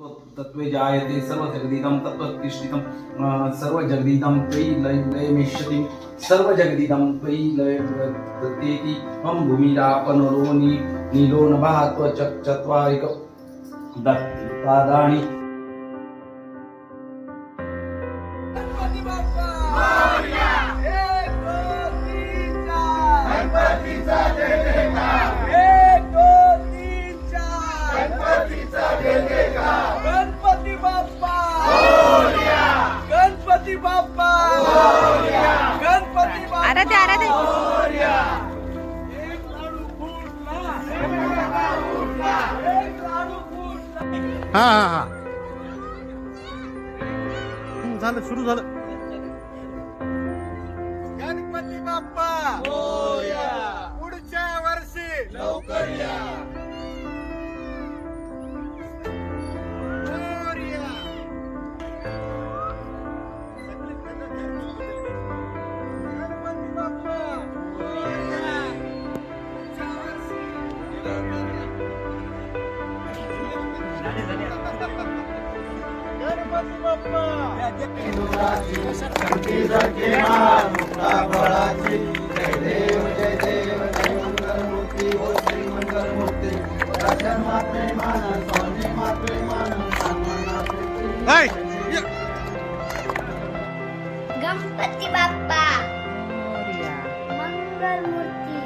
तत्व जायते सर्व जगदीदम तत्व सर्वजगदीतं सर्व जगदीदम त्वयि लय मिश्यति सर्व जगदीदम त्वयि लय दत्येति मम भूमिरापनरो नि, नीलो नभः त्वचत्वारिक दत्तादानि। हा हा हा. हं, झालं सुरू झालं. गणपती बाप्पा! पुढच्या वर्षी! लवकर या मोरया. गणपती बाप्पा मोरया. पुढच्या वर्षी गणपती बाप्पा ऐ, ये. गणपती बाप्पा मंगल मूर्ती